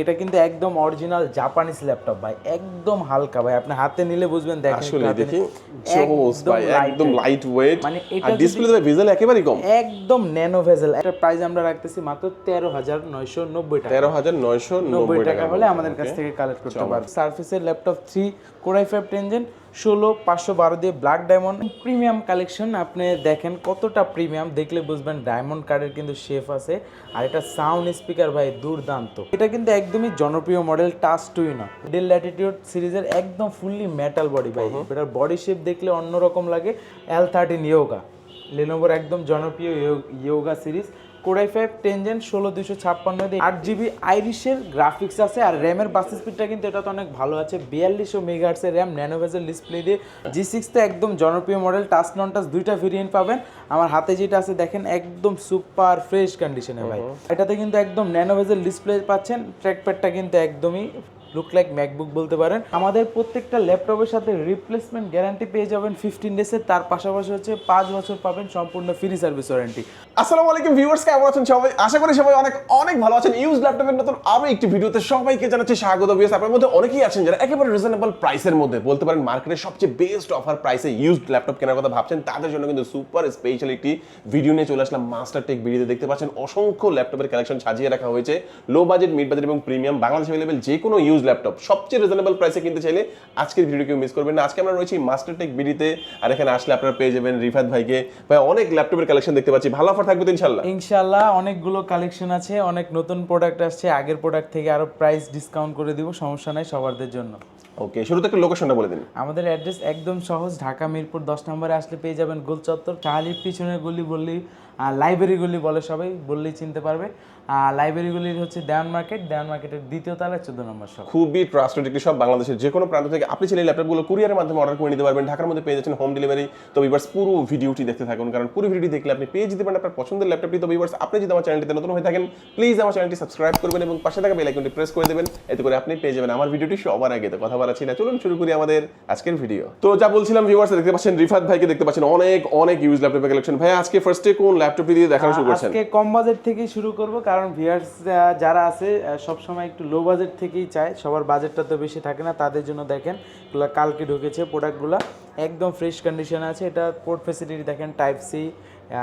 এটা কিন্তু একদম অরিজিনাল জাপানিজ ল্যাপটপ ভাই একদম হালকা ভাই। আপনি হাতে নিলে বুঝবেন দেখেন আসলে দেখি জোস ভাই একদম লাইট ওয়েট মানে এটা ডিসপ্লে তো ভেজেল একেবারে কম। একদম ন্যানো ভেজেল এটা প্রাইস আমরা রাখতেছি মাত্র তেরো হাজার নয়শো নব্বই টাকা। তেরো হাজার নয়শো নব্বই টাকা হলে আমাদের কাছ থেকে কালেক্ট করতে পারবেন। সার্ফেসের laptop three core i five ten gen ষোলো পাঁচশো বারো দিয়ে ব্ল্যাক ডায়মন্ড প্রিমিয়াম কালেকশন আপনি দেখেন কতটা প্রিমিয়াম দেখলে বুঝবেন ডায়মন্ড কার্ডের কিন্তু শেফ আছে। আর এটা সাউন্ড স্পিকার ভাই দুর্দান্ত। এটা কিন্তু একদমই জনপ্রিয় মডেল টাচ টুই না। ডেল ল্যাটিটিউড সিরিজের একদম ফুললি মেটাল বডি ভাই। এটার বডি শেপ দেখলে অন্যরকম লাগে। এল থার্টিন ইয়োগা লেনোভোর একদম জনপ্রিয় yoga series core i five ten gen ষোলো দুশো ছাপ্পান্ন দিয়ে আট জিবি আইরিশের গ্রাফিক্স আছে। আর র্যামের বাস স্পিডটা কিন্তু এটা তো অনেক ভালো আছে। বিয়াল্লিশশো মেগাহার্সের র্যাম ন্যানোভেজের ডিসপ্লে দিয়ে জি সিক্স তো একদম জনপ্রিয় মডেল টাচ নন টাচ দুইটা ভেরিয়েন্ট পাবেন। আমার হাতে যেটা আছে দেখেন একদম সুপার ফ্রেশ কন্ডিশনে ভাই। এটাতে কিন্তু একদম ন্যানোভেজের ডিসপ্লে পাচ্ছেন। ট্র্যাকপ্যাডটা কিন্তু একদমই লুক লাইক ম্যাকবুক বলতে পারেন। আমাদের প্রত্যেকটা ল্যাপটপের সাথে রিপ্লেসমেন্ট গ্যারান্টি পেয়ে যাবেন ফিফটিন ডেজের তার পাশাপাশি হচ্ছে পাঁচ বছর পাবেন সম্পূর্ণ ফ্রি সার্ভিস ওয়ারেন্টি আসসালামু আলাইকুম ভিউয়ার্স কেমন আছেন সবাই? আশা করি সবাই অনেক অনেক ভালো আছেন। ইউজ ল্যাপটপের নতুন আরও একটি ভিডিওতে সবাইকে জানাচ্ছি স্বাগত ভিউয়ার্স আপনার মধ্যে অনেকেই আছেন যারা একেবারে রিজনেবল প্রাইসের মধ্যে। বলতে পারেন মার্কেটের সবচেয়ে বেস্ট অফার প্রাইসে ইউজড ল্যাপটপ কেনার কথা ভাবছেন। তাদের জন্য কিন্তু সুপার স্পেশাল একটি ভিডিও নিয়ে চলে আসলাম মাস্টার টেক ভিডিওতে দেখতে পাচ্ছেন অসংখ্য ল্যাপটপের কালেকশন সাজিয়ে রাখা হয়েছে। লো বাজেট মিড বাজেট এবং প্রিমিয়াম বাংলাদেশ অ্যাভেলেবল যে কোনো ইউজ ল্যাপটপ সবচেয়ে রিজনেবল প্রাইসে কিনতে চাইলে আজকের ভিডিও কেউ মিস করবেন না। আজকে আমরা রয়েছি মাস্টার টেক ভিডিওতে আর এখানে আসলে আপনারা পেয়ে যাবেন রিফাত ভাইকে। ভাই অনেক ল্যাপটপের কালেকশন দেখতে পাচ্ছি। ভালো অফার থাকবে তো ইনশাল্লাহ ইনশাল্লাহ অনেকগুলো কালেকশন আছে অনেক নতুন প্রোডাক্ট আসছে আগের প্রোডাক্ট থেকে আরও প্রাইস ডিসকাউন্ট করে দিব সমস্যা নাই সবারদের জন্য। ওকে শুরুতে একটা লোকেশনটা বলে দিন। আমাদের অ্যাড্রেস একদম সহজ ঢাকা মিরপুর দশ নম্বরে আসলে পেয়ে যাবেন গোল চত্বর চাহালির পিছনের গলি বললেই লাইব্রেরি গলি বলে সবাই, বললেই চিনতে পারবে। আর লাইব্রেরি গলির হচ্ছে দেওয়ান মার্কেট দেওয়ান মার্কেটের দ্বিতীয় তলায় চোদ্দ নম্বর শপ খুবই ট্রাস্টেড একটি সব বাংলাদেশের যে কোনো প্রান্ত থেকে। আপনি চাইলে ল্যাপটপগুলো কুরিয়ারের মাধ্যমে অর্ডার করে নিতে পারবেন। ঢাকার মধ্যে পেয়ে যাচ্ছেন হোম ডেলিভারি তো ভিভার্স পুরো ভিডিওটি দেখতে থাকুন। কারণ পুরো ভিডিওটি দেখলে আপনি পেয়ে যেতে পারেন আপনার পছন্দের ল্যাপটপটি তো ভিভার্স আপনি যদি আমার চ্যানেলটিতে নতুন হয়ে থাকেন প্লিজ আমার চ্যানেলটি সাবস্ক্রাইব করবেন এবং পাশে থাকা বেল আইকনটি প্রেস করে দেবেন। এতে করে আপনি পেয়ে যাবেন আমার ভিডিওটি সবার আগে। তো কথা বাড়াচ্ছি না। চলুন শুরু করি আমাদের আজকের ভিডিও তো যা বলছিলাম ভিউয়ার্স দেখতে পাচ্ছেন রিফাত ভাইকে, দেখতে পাচ্ছেন অনেক অনেক ইউজ ল্যাপটপের কালেকশন ভাই আজকে ফার্স্টে কোন ল্যাপটপটি দিয়ে দেখানো শুরু করছেন? আজকে কম বাজেট থেকেই শুরু করব, কারণ ভিউয়ার্স যারা আছে সব সময় একটু লো বাজেট থেকেই চায়। সবার বাজেটটা তো বেশি থাকে না, তাদের জন্য দেখেন কালকে ঢুকেছে প্রোডাক্টগুলো একদম ফ্রেশ কন্ডিশন আছে। এটা পোর্ট ফ্যাসিলিটি দেখেন টাইপ সি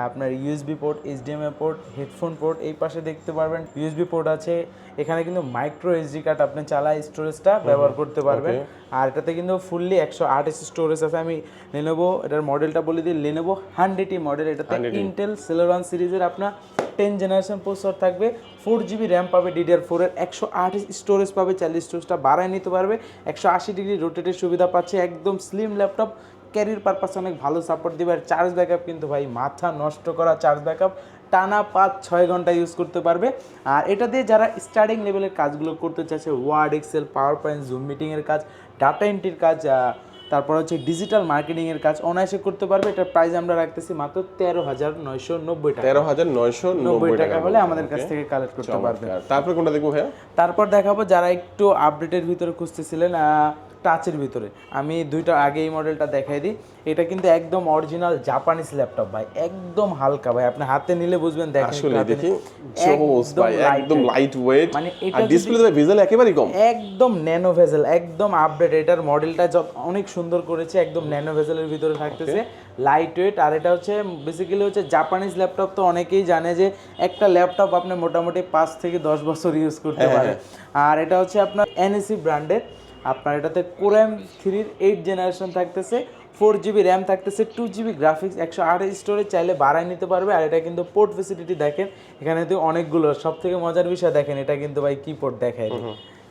আপনার USB port HDMI port headphone port এই পাশে দেখতে পারবেন। ইউএসবি পোর্ট আছে। এখানে কিন্তু মাইক্রো এসডি কার্ড আপনি চালাই স্টোরেজটা ব্যবহার করতে পারবেন। আর এটাতে কিন্তু ফুললি একশো আট স্টোরেজ আছে। আমি লেনোভো এটার মডেলটা বলে দিই। লেনোভো হান্ড্রেড মডেল এটাতে ইন্টেল সেলোরান সিরিজের আপনার টেন জেনারেশন প্রসেসর থাকবে। ফোর জিবি র্যাম পাবে ডিডিআর ফোরের একশো আট স্টোরেজ পাবে। চাইলে স্টোরেজটা বাড়ায় নিতে পারবে। একশো আশি ডিগ্রি রোটেটের সুবিধা পাচ্ছে। একদম স্লিম ল্যাপটপ ক্যারির পারপাস অনেক ভালো সাপোর্ট দিবে। আর চার্জ ব্যাকআপ কিন্তু ভাই মাথা নষ্ট করা চার্জ ব্যাকআপ টানা পাঁচ ছয় ঘণ্টা ইউজ করতে পারবে। আর এটা দিয়ে যারা স্টার্টিং লেভেলের কাজগুলো করতে চাইছে Word Excel PowerPoint Zoom মিটিংয়ের কাজ ডাটা এন্ট্রির কাজ তারপর হচ্ছে ডিজিটাল মার্কেটিং এর কাজ অনায়াসে করতে পারবে। এটার প্রাইস আমরা রাখতেছি মাত্র তেরো হাজার নয়শো নব্বই টাকা। তেরো হাজার নয়শো নব্বই টাকা হলে আমাদের কাছ থেকে কালেক্ট করতে পারবে। তারপর কোনটা দেখব ভাইয়া? তারপর দেখাবো যারা একটু আপডেটের ভিতরে খুঁজতেছিলেন টাচের ভিতরে। আমি দুইটা আগে এই মডেলটা দেখাই দিই। এটা কিন্তু একদম অরিজিনাল জাপানিজ ল্যাপটপ ভাই একদম হালকা ভাই। আপনি হাতে নিলে বুঝবেন দেখেন আসলে দেখি। ভাই একদম লাইট ওয়েট মানে এটা আর ডিসপ্লে তো ভেজেল একেবারেই কম। একদম ন্যানো ভেজেল একদম আপডেট এটার মডেলটা যত অনেক সুন্দর করেছে একদম ন্যানো ভেজেলের ভিতরে থাকতেছে। লাইট ওয়েট আর এটা হচ্ছে বেসিক্যালি হচ্ছে জাপানিজ ল্যাপটপ তো অনেকেই জানে যে একটা ল্যাপটপ আপনি মোটামুটি পাঁচ থেকে দশ বছর ইউজ করতে হ্যাঁ, পারেন। আর এটা হচ্ছে আপনার এনএসি ব্র্যান্ডের আপনার এটাতে কোরএম থ্রির এইট জেনারেশন থাকতেছে ফোর জিবি র্যাম থাকতেছে টু জিবি গ্রাফিক্স একশো আট স্টোরেজ চাইলে বাড়ায় নিতে পারবে। আর এটা কিন্তু পোর্ট ফেসিলিটি দেখেন এখানে তো অনেকগুলো সব থেকে মজার বিষয় দেখেন এটা কিন্তু ভাই কি পোর্ট দেখায়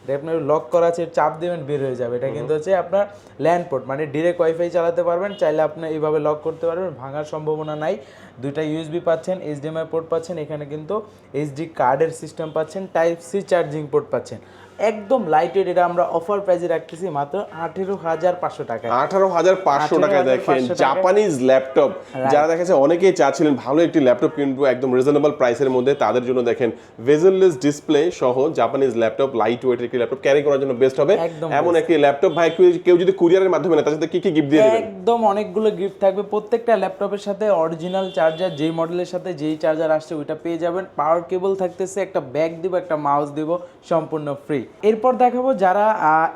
এটা আপনার লক করা আছে চাপ দেবেন বের হয়ে যাবে। এটা কিন্তু হচ্ছে আপনার ল্যান্ড পোর্ট মানে ডিরেক্ট ওয়াইফাই চালাতে পারবেন চাইলে আপনি এইভাবে লক করতে পারবেন ভাঙার সম্ভাবনা নাই। দুইটা ইউএসবি পাচ্ছেন এইচডিএমআই পোর্ট পাচ্ছেন এখানে কিন্তু এইচডি কার্ডের সিস্টেম পাচ্ছেন টাইপ সি চার্জিং পোর্ট পাচ্ছেন। একদম লাইট ওয়েট এটা আমরা অফার প্রাইসে রাখতেছি মাত্র আঠেরো হাজার পাঁচশো টাকা আঠারো হাজার পাঁচশো টাকায় দেখেন জাপানিজ ল্যাপটপ যারা দেখেছে অনেকেই চাচ্ছিলেন ভালো একটি ল্যাপটপ কিনবো একদম রিজনেবল প্রাইসের মধ্যে তাদের জন্য দেখেন ভেজেললেস ডিসপ্লে সহ জাপানিজ ল্যাপটপ লাইট ওয়েটের একটি ল্যাপটপ ক্যারি করার জন্য বেস্ট হবে। এমন একটি ল্যাপটপ ভাই কেউ- কেউ যদি কুরিয়ারের মাধ্যমে নেয় তার সাথে কি কি গিফট দিয়ে দেবেন? একদম অনেকগুলো গিফট থাকবে। প্রত্যেকটা ল্যাপটপের সাথে অরিজিনাল চার্জার যেই মডেলের সাথে যেই চার্জার আসছে ওইটা পেয়ে যাবেন। পাওয়ার কেবল থাকতেছে একটা ব্যাগ দিব একটা মাউস দিব সম্পূর্ণ ফ্রি এরপর দেখাবো যারা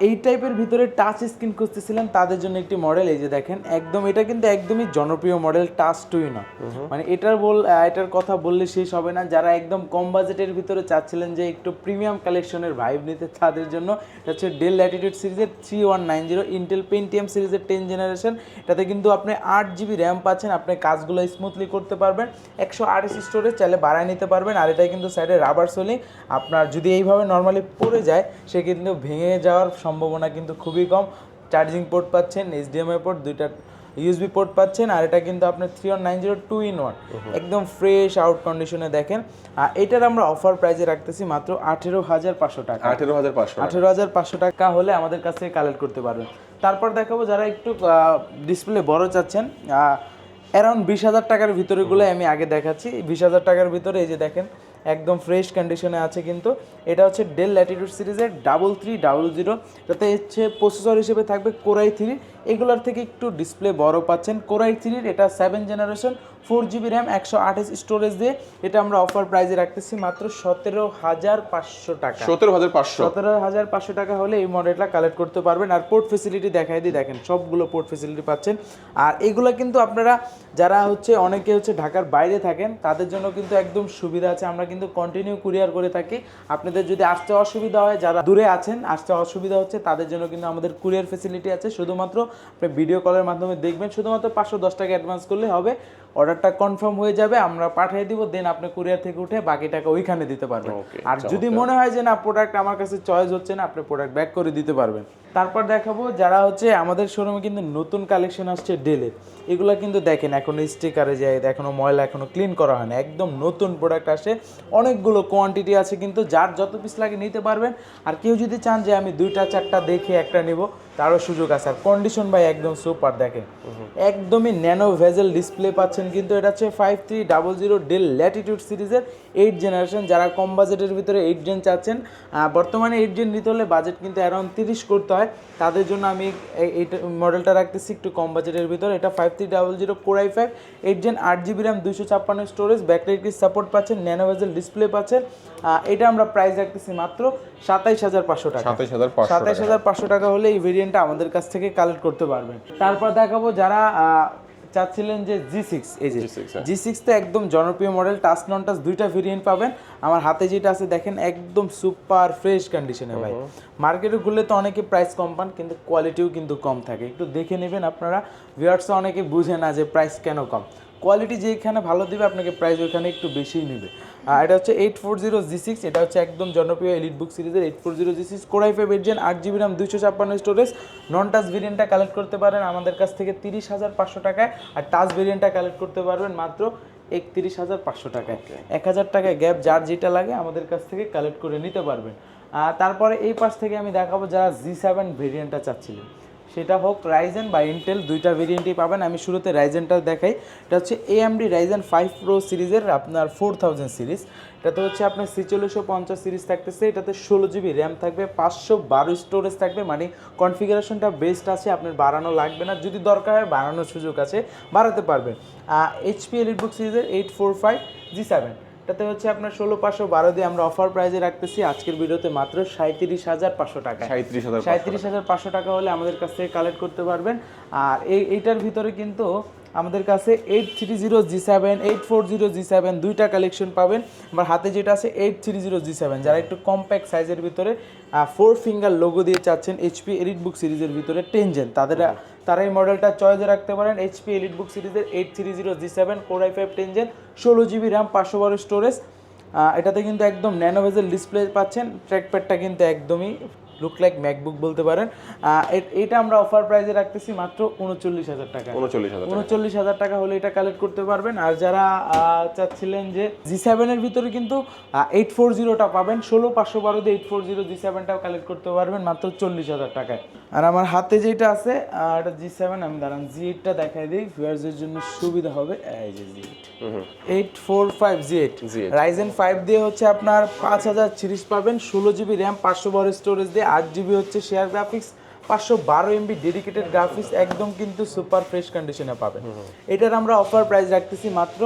এই টাইপের ভিতরে টাচ স্ক্রিন খুঁজতেছিলেন তাদের জন্য একটি মডেল এই যে দেখেন একদম এটা কিন্তু একদমই জনপ্রিয় মডেল টাচ টুই না মানে এটার বল এটার কথা বললে শেষ হবে না। যারা একদম কম বাজেটের ভিতরে চাচ্ছিলেন যে একটু প্রিমিয়াম কালেকশনের ভাইব নিতে তাদের জন্য এটা হচ্ছে ডেল ল্যাটিটিউড সিরিজের three one nine zero Intel Pentium সিরিজের টেন জেনারেশন এটাতে কিন্তু আপনি আট জিবি র্যাম পাচ্ছেন আপনি কাজগুলো স্মুথলি করতে পারবেন। একশো আঠাশ স্টোরেজ চাইলে বাড়ায় নিতে পারবেন আর এটা কিন্তু সাইডে রাবার সোলিং আপনার যদি এইভাবে নর্মালি পড়ে যায় সে কিন্তু ভেঙে যাওয়ার সম্ভাবনা কিন্তু খুবই কম। চার্জিং পোর্ট পাচ্ছেন এইচডিএমআই পোর্ট দুইটা ইউএসবি পোর্ট পাচ্ছেন আর এটা কিন্তু আপনার three one nine zero two in one একদম ফ্রেশ আউট কন্ডিশনে দেখেন। আর এটার আমরা অফার প্রাইসে রাখতেছি মাত্র আঠেরো হাজার পাঁচশো টাকা। আঠেরো হাজার পাঁচশো আঠেরো হাজার পাঁচশো টাকা হলে আমাদের কাছ থেকে কালেক্ট করতে পারবেন। তারপর দেখাবো যারা একটু ডিসপ্লে বড় চাচ্ছেন অ্যারাউন্ড বিশ হাজার টাকার ভিতরেগুলো আমি আগে দেখাচ্ছি। বিশ হাজার টাকার ভিতরে এই যে দেখেন একদম ফ্রেশ কন্ডিশনে আছে কিন্তু। এটা হচ্ছে ডেল ল্যাটিটিউড সিরিজের ডাবল থ্রি ডাবল জিরো তাতে হচ্ছে প্রসেসর হিসেবে থাকবে কোরাই থ্রি এগুলোর থেকে একটু ডিসপ্লে বড় পাচ্ছেন। কোরাই থ্রির এটা seven generation four GB RAM একশো আঠাশ স্টোরেজ দিয়ে এটা আমরা অফার প্রাইজে রাখতেছি মাত্র সতেরো হাজার পাঁচশো টাকা। সতেরো হাজার পাঁচশো। সতেরো হাজার পাঁচশো টাকা হলে এই মডেলটা কালেক্ট করতে পারবেন। আর পোর্ট ফেসিলিটি দেখাই দিই দেখেন সবগুলো পোর্ট ফেসিলিটি পাচ্ছেন। আর এগুলো কিন্তু আপনারা যারা হচ্ছে অনেকে হচ্ছে ঢাকার বাইরে থাকেন তাদের জন্য কিন্তু একদম সুবিধা আছে। আমরা কিন্তু কন্টিনিউ কুরিয়ার করে থাকি। আপনাদের যদি আসতে অসুবিধা হয় যারা দূরে আছেন আসতে অসুবিধা হচ্ছে তাদের জন্য কিন্তু আমাদের কুরিয়ার ফেসিলিটি আছে। শুধুমাত্র আপনি ভিডিও কলের মাধ্যমে দেখবেন শুধুমাত্র পাঁচশো দশ টাকা অ্যাডভান্স করলে হবে। অর্ডারটা কনফার্ম হয়ে যাবে আমরা পাঠিয়ে দিব দেন আপনি কুরিয়ার থেকে উঠে বাকি টাকা ওইখানে দিতে পারবেন। আর যদি মনে হয় যে না প্রোডাক্ট আমার কাছে চয়েস হচ্ছে না আপনি প্রোডাক্ট ব্যাক করে দিতে পারবেন। তারপর দেখাবো যারা হচ্ছে আমাদের শোরুমে কিন্তু নতুন কালেকশন আসছে ডেলের এগুলো কিন্তু দেখেন এখনও স্টিকারে যায় এখনও ময়লা এখনও ক্লিন করা হয় না। একদম নতুন প্রোডাক্ট আসে। অনেকগুলো কোয়ান্টিটি আছে কিন্তু যার যত পিস লাগে নিতে পারবেন। আর কেউ যদি চান যে আমি দুইটা চারটা দেখে একটা নিব তারও সুযোগ আছে। আর কন্ডিশন ভাই একদম সুপার দেখেন। একদমই ন্যানো ভেজেল ডিসপ্লে পাচ্ছেন কিন্তু এটা হচ্ছে five three double zero Dell Latitude সিরিজের এইট জেনারেশন যারা কম বাজেটের ভিতরে এইট জেন চাচ্ছেন বর্তমানে এইট জেন নিতে হলে বাজেট কিন্তু অ্যারাউন্ড তিরিশ করতে হয় তাদের জন্য আমি এই- মডেলটা রাখতেছি একটু কম বাজেটের ভিতর। এটা five three double zero core i five eight gen আট জিবি র্যাম দুশো ছাপ্পান্ন স্টোরেজ ব্যাটারি সাপোর্ট পাচ্ছেন ন্যানো ভেজেল ডিসপ্লে পাচ্ছেন। এটা আমরা প্রাইস রাখতেছি মাত্র সাতাইশ হাজার পাঁচশো টাকা। সাতাইশ হাজার পাঁচশো টাকা। হলে এই ভেরিয়েন্টটা আমাদের কাছ থেকে কালেক্ট করতে পারবেন। তারপর দেখাবো যারা চাচ্ছিলেন যে জি সিক্স এই যে G6। জি সিক্স তো একদম জনপ্রিয় মডেল টাচ নন টাচ দুইটা ভেরিয়েন্ট পাবেন। আমার হাতে যেটা আছে দেখেন একদম সুপার ফ্রেশ কন্ডিশনে ভাই। মার্কেটে ঘুরলে তো অনেকে প্রাইস কম পান কিন্তু কোয়ালিটিও কিন্তু কম থাকে। একটু দেখে নেবেন আপনারা। ভিউয়ার্সও অনেকে বুঝে না যে প্রাইস কেন কম। কোয়ালিটি যেখানে ভালো দিবে আপনাকে প্রাইস ওইখানে একটু বেশিই নেবে। আর এটা হচ্ছে eight four zero G six এটা হচ্ছে একদম জনপ্রিয় এলিট বুক সিরিজের eight four zero G six core i five eight gen আট জিবি র্যাম দুইশো ছাপ্পান্ন স্টোরেজ নন টাচ ভেরিয়েন্টটা কালেক্ট করতে পারেন আমাদের কাছ থেকে তিরিশ হাজার পাঁচশো টাকায় আর টাচ ভেরিয়েন্টটা কালেক্ট করতে পারবেন মাত্র একত্রিশ হাজার পাঁচশো টাকায়। এক হাজার টাকায় গ্যাপ যার যেটা লাগে আমাদের কাছ থেকে কালেক্ট করে নিতে পারবেন। আর তারপরে এই পাশ থেকে আমি দেখাবো যারা জি সেভেন ভেরিয়েন্টটা চাচ্ছিলেন। সেটা হোক রাইজেন বা ইন্টেল দুইটা ভেরিয়েন্টই পাবেন। আমি শুরুতে রাইজেনটা দেখাই। এটা হচ্ছে এএমডি রাইজেন ফাইভ প্রো সিরিজের আপনার ফোর থাউজেন্ড সিরিজ। এটাতে হচ্ছে আপনার ছিচল্লিশশো পঞ্চাশ সিরিজ থাকতেছে। এটাতে ষোলো জিবি র্যাম থাকবে, পাঁচশো বারো স্টোরেজ থাকবে। মানে কনফিগারেশনটা বেস্ট আছে, আপনার বাড়ানো লাগবে না। যদি দরকার হয়, বাড়ানোর সুযোগ আছে, বাড়াতে পারবেন। এইচপি এলিটবুক সিরিজের eight four five G seven এটাতে হচ্ছে আপনার ষোলো পাঁচশো বারো দিয়ে আমরা অফার প্রাইজে রাখতেছি। আজকের ভিডিওতে মাত্র সাঁত্রিশ হাজার পাঁচশো টাকা। সাঁত্রিশ হাজার সাঁত্রিশ হাজার পাঁচশো টাকা হলে আমাদের কাছ থেকে কালেক্ট করতে পারবেন। আর এই এইটার ভিতরে কিন্তু আমাদের কাছে eight three zero G seven eight four zero G seven দুইটা কালেকশন পাবেন। আমার হাতে যেটা আছে eight three zero G seven যারা একটু কম্প্যাক্ট সাইজের ভিতরে ফোর ফিঙ্গার লোগো দিয়ে চাচ্ছেন এইচপি এডিট বুক সিরিজের ভিতরে টেনজেন তাদের তারা এই মডেলটা চয়েসে রাখতে পারেন এইচপি এলিট বুক সিরিজের eight three zero G seven core i five ten gen ষোলো জিবি র্যাম পাঁচশো বারো স্টোরেজ এটাতে কিন্তু একদম ন্যানো ভেজেল ডিসপ্লে পাচ্ছেন ট্র্যাকপ্যাডটা কিন্তু একদমই লুক লাইক ম্যাকবুক বলতে পারেন। এটা আমরা অফার প্রাইসে রাখতেছি মাত্র উনচল্লিশ হাজার টাকা। উনচল্লিশ হাজার উনচল্লিশ হাজার টাকা হলে এটা কালেক্ট করতে পারবেন। আর যারা চাচ্ছিলেন যে জি সেভেনের ভিতরে কিন্তু এইট ফোর জিরোটা পাবেন। ষোলো পাঁচশো বারো দিয়ে এইট ফোর জিরো জি সেভেনটাও কালেক্ট করতে পারবেন মাত্র চল্লিশ হাজার টাকায়। আর আমার হাতে যেটা আছে এটা জি সেভেন আমি দাঁড়ান জি এইটটা দেখাই দিই। ভিউয়ার্সের জন্য সুবিধা হবে। এই যে G eight eight four five G eight Z8 Ryzen five দিয়ে হচ্ছে আপনার পাঁচ হাজার সিরিজ পাবেন। ষোলো জিবি র্যাম পাঁচশো বারো স্টোরেজ দিয়ে আট জিবি হচ্ছে শেয়ার গ্রাফিক্স পাঁচশো বারো এমবি ডেডিকেটেড গ্রাফিক্স একদম কিন্তু সুপার ফ্রেশ কন্ডিশনে পাবেন। এটার আমরা অফার প্রাইস রাখতেছি মাত্র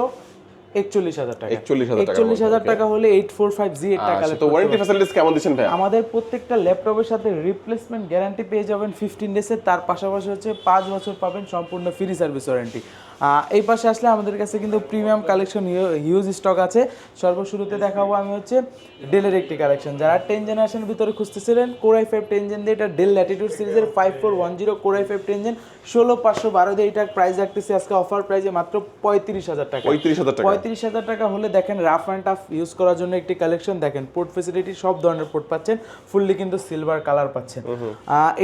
একচল্লিশ হাজার টাকা। 41,000 টাকার একচল্লিশ হাজার টাকা হলে এইট ফোর ফাইভ জি আচ্ছা তো ওয়ারেন্টি ফ্যাসিলিটিস কেমন দিচ্ছেন ভাই আমাদের প্রত্যেকটা ল্যাপটপের সাথে রিপ্লেসমেন্ট গ্যারান্টি পেয়ে যাবেন ফিফটিন ডেজের তার পাশাপাশি হচ্ছে পাঁচ বছর পাবেন সম্পূর্ণ ফ্রি সার্ভিস ওয়ারেন্টি এই পাশে আসলে আমাদের কাছে কিন্তু প্রিমিয়াম কালেকশন হিউজ স্টক আছে। সর্বশুরুতে দেখাবো আমি হচ্ছে ডেলের একটি কালেকশন যারা টেন জেনারেশনের ভিতরে খুঁজতেছিলেন core i five ten gen দিয়ে এটা ডেল ল্যাটিটিউড সিরিজের five four one zero core i five ten gen ষোলো পাঁচশো বারো দিয়ে এটার প্রাইস রাখতেছি আজকে। অফার প্রাইসে মাত্র পঁয়ত্রিশ হাজার টাকা। পঁয়ত্রিশ হাজার টাকা। পঁয়ত্রিশ হাজার টাকা হলে দেখেন রাফ অ্যান্ড টাফ ইউজ করার জন্য একটি কালেকশন দেখেন পোর্ট ফেসিলিটি সব ধরনের পোর্ট পাচ্ছেন ফুললি কিন্তু সিলভার কালার পাচ্ছেন।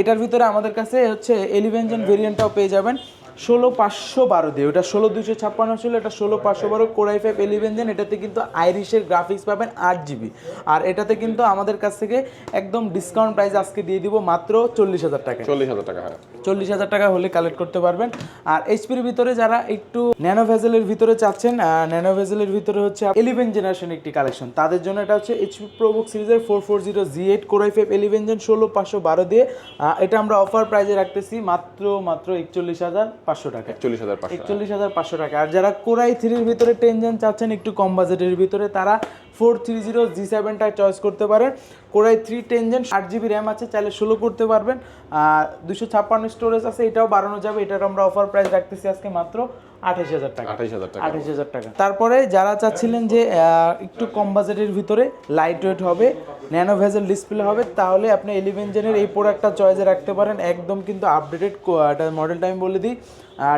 এটার ভিতরে আমাদের কাছে হচ্ছে এলিভেনজেন ভেরিয়েন্টটাও পেয়ে যাবেন। ষোলো পাঁচশো বারো দিয়ে। ওটা ষোলো দুশো ছাপ্পান্ন ছিল এটা ষোলো পাঁচশো বারো কোরাই ফাইভ এলিভেনজেন এটাতে কিন্তু আইরিশের গ্রাফিক্স পাবেন আট জিবি আর এটাতে কিন্তু আমাদের কাছ থেকে একদম ডিসকাউন্ট প্রাইস আজকে দিয়ে দিব মাত্র চল্লিশ হাজার টাকা চল্লিশ হাজার টাকা হ্যাঁ। চল্লিশ হাজার টাকা হলে কালেক্ট করতে পারবেন। আর এইচপির ভিতরে যারা একটু ন্যানো ভেজেলের ভিতরে চাচ্ছেন ন্যানো ভেজেলের ভিতরে হচ্ছে ইলেভেন জেনারেশন একটি কালেকশন তাদের জন্য এটা হচ্ছে এইচপি প্রোবুক সিরিজের four four zero G eight core i five eleven gen ষোলো পাঁচশো বারো দিয়ে। এটা আমরা অফার প্রাইজে রাখতেছি মাত্র মাত্র একচল্লিশ হাজার পাঁচশো টাকা। চল্লিশ হাজার পাঁচশো একচল্লিশ হাজার পাঁচশো টাকা। আর যারা কোরাই থ্রির ভিতরে টেন জেন চাচ্ছেন একটু কম বাজেটের ভিতরে তারা ফোর থ্রি জিরো জি সেভেনটা চয়েস করতে পারেন। Core i three ten gen আট জিবি র্যাম আছে চাইলে ষোলো করতে পারবেন। দুশো ছাপ্পান্ন স্টোরেজ আছে এটাও বাড়ানো যাবে। এটার আমরা অফার প্রাইস রাখতেছি আজকে মাত্র আঠাশ হাজার টাকা। আঠাশ হাজার টাকা। আঠাশ হাজার টাকা। তারপরে যারা চাচ্ছিলেন যে একটু কম বাজেটের ভিতরে লাইট ওয়েট হবে ন্যানো ভেজেল ডিসপ্লে হবে তাহলে আপনি এলিভেন জেনের এই প্রোডাক্টটা চয়েসে রাখতে পারেন। একদম কিন্তু আপডেটেড মডেলটা আমি বলে দিই।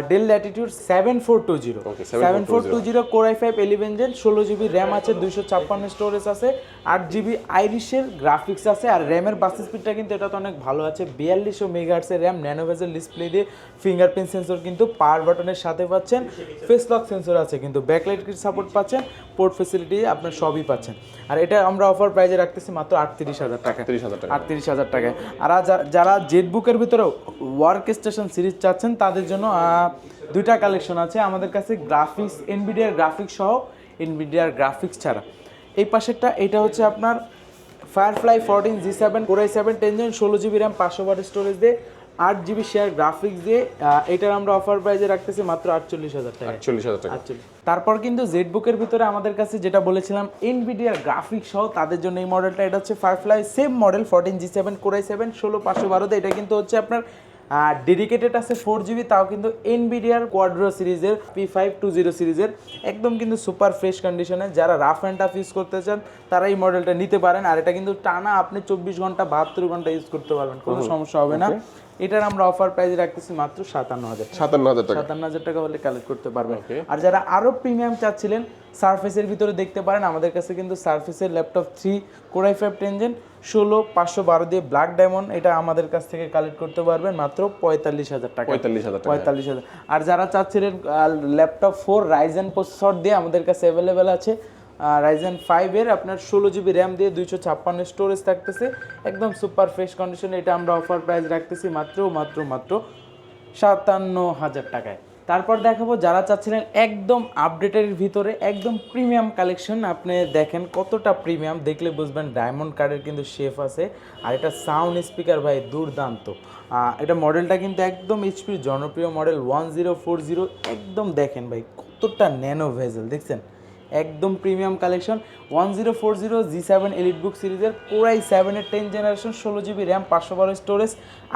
Dell Latitude seven four two zero seven four two zero core i five eleven gen ষোলো জিবি র্যাম আছে দুইশো ছাপ্পান্ন স্টোরেজ আছে আট জিবি আইরিশের গ্রাফিক্স আছে আর র্যামের বাস স্পিডটা কিন্তু এটা তো অনেক ভালো আছে। বিয়াল্লিশশো মেগাহার্সের র্যাম ন্যানোভেজের ডিসপ্লে দিয়ে ফিঙ্গারপ্রিন্ট সেন্সর কিন্তু পাওয়ার বাটনের সাথে পাচ্ছেন ফেস লক সেন্সর আছে কিন্তু ব্যাকলাইট সাপোর্ট পাচ্ছেন। পোর্ট ফেসিলিটি আপনার সবই পাচ্ছেন। আর এটা আমরা অফার প্রাইজে রাখতেছি মাত্র আটত্রিশ হাজার টাকা। তিরিশ হাজার টাকা। আটত্রিশ হাজার টাকায় আর যারা জেট বুকের ভিতরে ওয়ার্ক স্টেশন সিরিজ চাচ্ছেন তাদের জন্য দুইটা কালেকশন আছে। আমাদের কাছে গ্রাফিক্স এনভিডিয়ার গ্রাফিক্স সহ এনভিডিয়ার গ্রাফিক্স ছাড়া। এই পাশেরটা এটা হচ্ছে আপনার Firefly fourteen G seven core i seven ten gen ষোলো জিবি র্যাম পাঁচশো বার স্টোরেজ দিয়ে আট জিবি শেয়ার গ্রাফিক্স দিয়ে এটার আমরা অফার প্রাইজে রাখতেছি মাত্র আটচল্লিশ হাজার টাকা। চল্লিশ হাজার টাকা। তারপর কিন্তু জেড বুকের ভিতরে আমাদের কাছে যেটা বলেছিলাম এনভিডিয়ার গ্রাফিক্স সহ তাদের জন্য এই মডেলটা এটা হচ্ছে Firefly same model fourteen G seven core i seven ষোলো পাঁচশো বারোতে। এটা কিন্তু হচ্ছে আপনার ডেডিকেটেড আছে ফোর জিবি তাও কিন্তু এনভিডিয়ার কোয়াড্রো সিরিজের পি ফাইভ টু জিরো সিরিজের একদম কিন্তু সুপার ফ্রেশ কন্ডিশনে যারা রাফ অ্যান্ড টাফ ইউজ করতে চান তারা এই মডেলটা নিতে পারেন। আর এটা কিন্তু টানা আপনি চব্বিশ ঘণ্টা বাহাত্তর ঘণ্টা ইউজ করতে পারবেন কোনো সমস্যা হবে না। এটার আমরা অফার প্রাইস রাখতেছি মাত্র সাতান্ন হাজার সাতান্ন হাজার টাকা। সাতান্ন হাজার টাকা হলে কালেক্ট করতে পারবেন. আর যারা আরও প্রিমিয়াম চাচ্ছিলেন সার্ফেসের ভিতরে দেখতে পারেন আমাদের কাছে কিন্তু সার্ফেসের laptop three core i five ten gen ষোলো পাঁচশো বারো দিয়ে ব্ল্যাক ডায়মন্ড এটা আমাদের কাছ থেকে কালেক্ট করতে পারবেন মাত্র পঁয়তাল্লিশ হাজার টাকা। পঁয়তাল্লিশ হাজার টাকা। পঁয়তাল্লিশ হাজার আর যারা চাচ্ছিলেন ল্যাপটপ ফোর রাইজেন প্রসেসর দিয়ে আমাদের কাছে অ্যাভেলেবেল আছে রাইজেন ফাইভের আপনার ষোলো জিবি র্যাম দিয়ে দুইশো ছাপ্পান্ন স্টোরেজ থাকতেছে। একদম সুপার ফ্রেশ কন্ডিশনে এটা আমরা অফার প্রাইস রাখতেছি মাত্র মাত্র মাত্র সাতান্ন হাজার টাকায়। তারপর দেখাবো যারা চাচ্ছিলেন একদম আপডেটের ভিতরে, একদম প্রিমিয়াম কালেকশন আপনি দেখেন কতটা প্রিমিয়াম দেখলে বুঝবেন ডায়মন্ড কার্ডের কিন্তু শেফ আছে। আর এটা সাউন্ড স্পিকার ভাই, দুর্দান্ত। এটা মডেলটা কিন্তু একদম এইচপির জনপ্রিয় model one zero four zero একদম দেখেন ভাই, কতটা ন্যানো ভেজেল দেখছেন? একদম premium collection one zero four zero G seven EliteBook সিরিজের কোরাই সেভেনের টেন জেনারেশন ষোলো জিবি র্যাম পাঁচশো বারো স্টোরেজ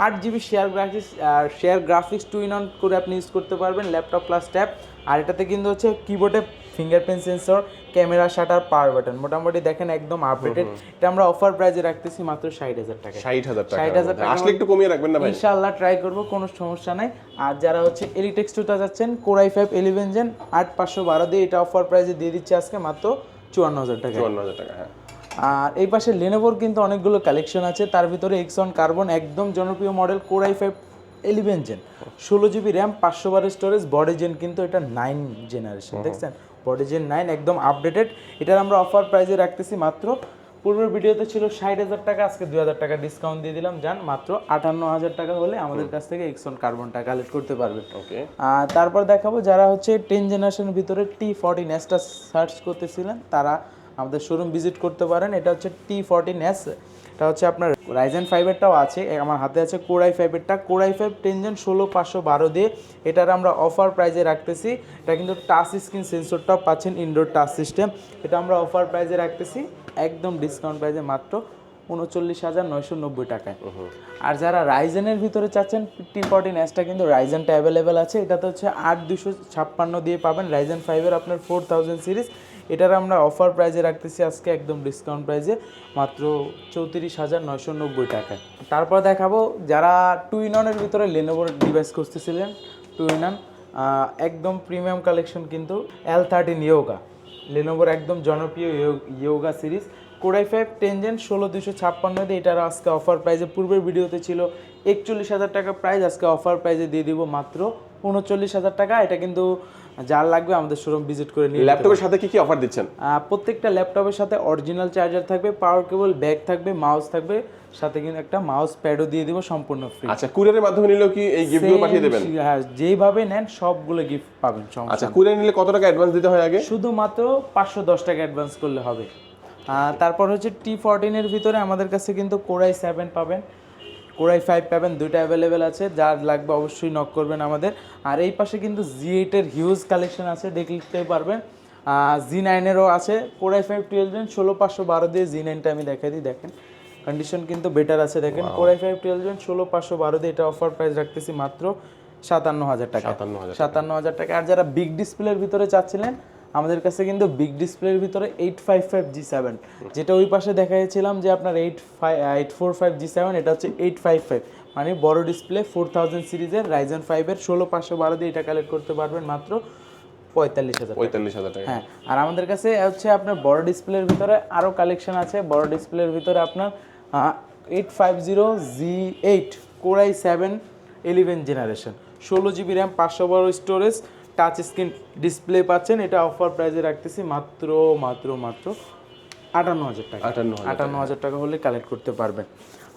আট GB share graphics R share graphics two in on করে আপনি ইউজ করতে পারবেন ল্যাপটপ প্লাস ট্যাব আর এটাতে কিন্তু হচ্ছে কিবোর্ডে fingerprint sensor camera shutter power button মোটামুটি দেখেন একদম আপডেটেড এটা আমরা অফার প্রাইজে রাখতেছি মাত্র ষাট হাজার টাকা ষাট হাজার টাকা। 60,000 টাকা আসলে একটু কমিয়ে রাখবেন না ভাই? ইনশাআল্লাহ ট্রাই করব কোনো সমস্যা নাই। আর যারা হচ্ছে এলিটেক্স টুটা যাচ্ছেন কোরাই ফাইভ ইলেভেন জেন আট পাঁচশো বারো দিয়ে এটা অফার প্রাইসে দিয়ে দিচ্ছে আজকে মাত্র চুয়ান্ন হাজার টাকা চুয়ান্ন হাজার টাকা হ্যাঁ। আর এই পাশে লেনোভোর কিন্তু অনেকগুলো কালেকশন আছে। তার ভিতরে এক্সন কার্বন একদম জনপ্রিয় model core i five eleven gen ষোলো জিবি র্যাম পাঁচশো বারের স্টোরেজ বডি জেন কিন্তু এটা নাইন জেনারেশন দেখছেন? বডি জেন নাইন একদম আপডেটেড এটার আমরা অফার প্রাইসে রাখতেছি মাত্র। পূর্বের ভিডিওতে ছিল ষাট হাজার টাকা আজকে দুই হাজার টাকা ডিসকাউন্ট দিয়ে দিলাম। যান মাত্র আটান্ন হাজার টাকা হলে আমাদের কাছ থেকে এক্সন কার্বনটা কালেক্ট করতে পারবেন ওকে আর তারপর দেখাবো যারা হচ্ছে টেন জেনারেশনের ভিতরে টি ফর্টি এসটা সার্চ করতেছিলেন তারা আমাদের শোরুম ভিজিট করতে পারেন। এটা হচ্ছে টি ফর্টি এস এটা হচ্ছে আপনার রাইজেন ফাইভেরটাও আছে আমার হাতে আছে core i ফাইভেরটা core i five ten gen ষোলো পাঁচশো বারো দিয়ে এটার আমরা অফার প্রাইজে রাখতেছি। এটা কিন্তু টাচ স্ক্রিন সেন্সরটাও পাচ্ছেন ইনডোর টাচ সিস্টেম এটা আমরা অফার প্রাইজে রাখতেছি একদম ডিসকাউন্ট প্রাইজে মাত্র উনচল্লিশ হাজার নয়শো নব্বই টাকায়। আর যারা রাইজেনের ভিতরে চাচ্ছেন টি ফোরটিন এসটা কিন্তু রাইজেনটা অ্যাভেলেবেল আছে। এটাতে হচ্ছে আট দুশো ছাপ্পান্ন দিয়ে পাবেন রাইজেন ফাইভের আপনার ফোর থাউজেন্ড সিরিজ এটার আমরা অফার প্রাইজে রাখতেছি আজকে একদম ডিসকাউন্ট প্রাইজে মাত্র চৌত্রিশ হাজার নয়শো নব্বই টাকায়। তারপর দেখাবো যারা টু ইন ওয়ানের ভিতরে লেনোভোর ডিভাইস খুঁজতেছিলেন টু ইন ওয়ান একদম প্রিমিয়াম কালেকশন কিন্তু এল থার্টিন ইয়োগা লেনোভোর একদম জনপ্রিয় yoga series core i five ten gen ষোলো দুশো ছাপ্পান্ন দিয়ে এটার আজকে অফার প্রাইজে পূর্বের ভিডিওতে ছিল একচল্লিশ হাজার টাকা প্রাইজ আজকে অফার প্রাইজে দিয়ে দিব মাত্র উনচল্লিশ হাজার টাকা। এটা কিন্তু যার লাগবে আমাদের শোরুম ভিজিট করে নিয়ে ল্যাপটপের সাথে কি কি অফার দিচ্ছেন? প্রত্যেকটা ল্যাপটপের সাথে অরিজিনাল চার্জার থাকবে পাওয়ার কেবল ব্যাগ থাকবে মাউস থাকবে সাথে কিন্তু একটা মাউস প্যাডও দিয়ে দিব সম্পূর্ণ ফ্রি আচ্ছা কুরিয়ারের মাধ্যমে নিলেও কি এই গিফটগুলো পাঠিয়ে দেবেন? হ্যাঁ যেইভাবে নেন সবগুলো গিফট পাবেন আচ্ছা কুরিয়ার নিলে কত টাকা অ্যাডভান্স দিতে হয় আগে? শুধুমাত্র পাঁচশো দশ টাকা অ্যাডভান্স করলে হবে। তারপর হচ্ছে টি ফোরটিনের ভিতরে আমাদের কাছে কিন্তু কোরাই সেভেন পাবেন। কোরাই ফাইভ পাবেন দুইটা অ্যাভেলেবেল আছে যার লাগবে অবশ্যই নক করবেন আমাদের। আর এই পাশে কিন্তু জি এইটের হিউজ কালেকশন আছে দেখতে পারবেন। জি নাইনেরও আছে কোরাই ফাইভ টুয়েলভ জেন ষোলো পাঁচশো বারো দিয়ে জি নাইনটা আমি দেখাই দিই দেখেন। কন্ডিশন কিন্তু বেটার আছে দেখেন। কোরাই ফাইভ টুয়েলভ জেন ষোলো পাঁচশো বারো দিয়ে এটা অফার প্রাইস রাখতেছি মাত্র সাতান্ন হাজার টাকা। সাতান্ন হাজার সাতান্ন হাজার টাকা। আর যারা বিগ ডিসপ্লের ভিতরে চাচ্ছিলেন আমাদের কাছে কিন্তু বিগ ডিসপ্লের ভিতরে eight five five G seven যেটা ওই পাশে দেখাইছিলাম যে আপনার eight five eight four five G seven এটা হচ্ছে এইট ফাইভ ফাইভ মানে বড় ডিসপ্লে ফোর থাউজেন্ড সিরিজের রাইজেন ফাইভের ষোলো পাঁচশো বারো দিয়ে এটা কালেক্ট করতে পারবেন মাত্র পঁয়তাল্লিশ হাজার পঁয়তাল্লিশ হাজার টাকা। হ্যাঁ আর আমাদের কাছে হচ্ছে আপনার বড় ডিসপ্লের ভিতরে আরও কালেকশন আছে। বড় ডিসপ্লের ভিতরে আপনার eight five zero G eight core i seven eleven generation ষোলো জিবি র্যাম পাঁচশো বড় স্টোরেজ টাচ স্ক্রিন ডিসপ্লে পাচ্ছেন এটা অফার প্রাইসে রাখতেছি মাত্র মাত্র মাত্র আটান্ন হাজার টাকা। আটান্ন আটান্ন হাজার টাকা হলে কালেক্ট করতে পারবেন।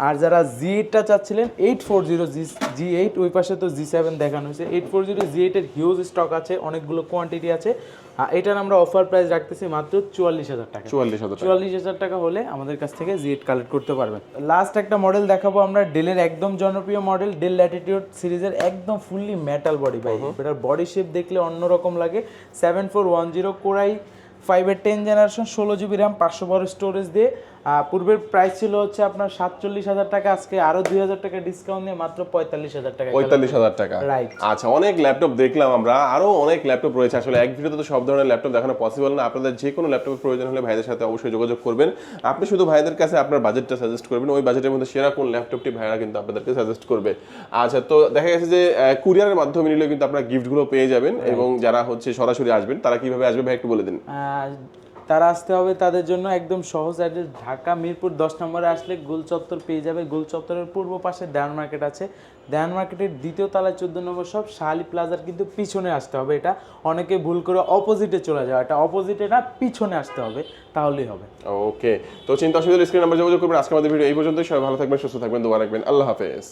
আর যারা জি এইটটা চাচ্ছিলেন eight four zero G G eight ওই পাশে তো জি সেভেন দেখানো হয়েছে। এইট ফোর জিরো জি এইটের হিউজ স্টক আছে অনেকগুলো কোয়ান্টিটি আছে। এটার আমরা অফার প্রাইস রাখতেছি মাত্র চুয়াল্লিশ হাজার টাকা। চুয়াল্লিশ হাজার টাকা। চুয়াল্লিশ হাজার টাকা হলে আমাদের কাছ থেকে জিএড কালেক্ট করতে পারবেন। লাস্ট একটা মডেল দেখাবো আমরা ডেলের একদম জনপ্রিয় মডেল ডেল ল্যাটিটিউড সিরিজের একদম ফুললি মেটাল বডি ভাই এটার বডি শেপ দেখলে অন্যরকম লাগে। Seven four one zero core i ফাইভের টেন জেনারেশন ষোলো জিবি র্যাম পাঁচশো বারো স্টোরেজ দিয়ে পূর্বের প্রাইস ছিল হচ্ছে আপনার সাতচল্লিশ হাজার টাকা আজকে আরও দুই হাজার টাকা ডিসকাউন্ট নিয়ে মাত্র পঁয়তাল্লিশ হাজার টাকা পঁয়তাল্লিশ হাজার টাকা। রাইট আচ্ছা অনেক ল্যাপটপ দেখলাম আমরা আরও অনেক ল্যাপটপ রয়েছে। আসলে এক ভিডিওতে তো সব ধরনের ল্যাপটপ দেখানো পসিবল না। আপনাদের যে কোনো ল্যাপটপের প্রয়োজন হলে ভাইদের সাথে অবশ্যই যোগাযোগ করবেন। আপনি শুধু ভাইদের কাছে আপনার বাজেটটা সাজেস্ট করবেন ওই বাজেটের মধ্যে সেরা কোন ল্যাপটপটি ভাইরা কিন্তু আপনাদেরকে সাজেস্ট করবে। আচ্ছা তো দেখা গেছে যে কুরিয়ারের মাধ্যমে নিলে কিন্তু আপনারা গিফটগুলো পেয়ে যাবেন এবং যারা হচ্ছে সরাসরি আসবেন তারা কীভাবে আসবে ভাই একটু বলে দিন। তারা আসতে হবে তাদের জন্য একদম সহজ অ্যাড্রেস, ঢাকা, মিরপুর, দশ নম্বরে আসলে গোল চত্বর পেয়ে যাবে। গোল চত্বরের পূর্ব পাশে দেয়ান মার্কেট আছে। দেয়ান মার্কেটের দ্বিতীয় তলায় চোদ্দ নম্বর সব শালি প্লাজার কিন্তু পিছনে আসতে হবে। এটা অনেকে ভুল করে অপোজিটে চলে যাওয়া। এটা অপোজিটে না, পিছনে আসতে হবে। তাহলেই হবে। ওকে তো চিন্তা অসুবিধা স্ক্রিন নাম্বার যোগাযোগ করবেন। আজকে আমাদের ভিডিও এই পর্যন্তই। সবাই ভালো থাকবেন, সুস্থ থাকবেন, দোয়া রাখবেন। আল্লাহ হাফেজ।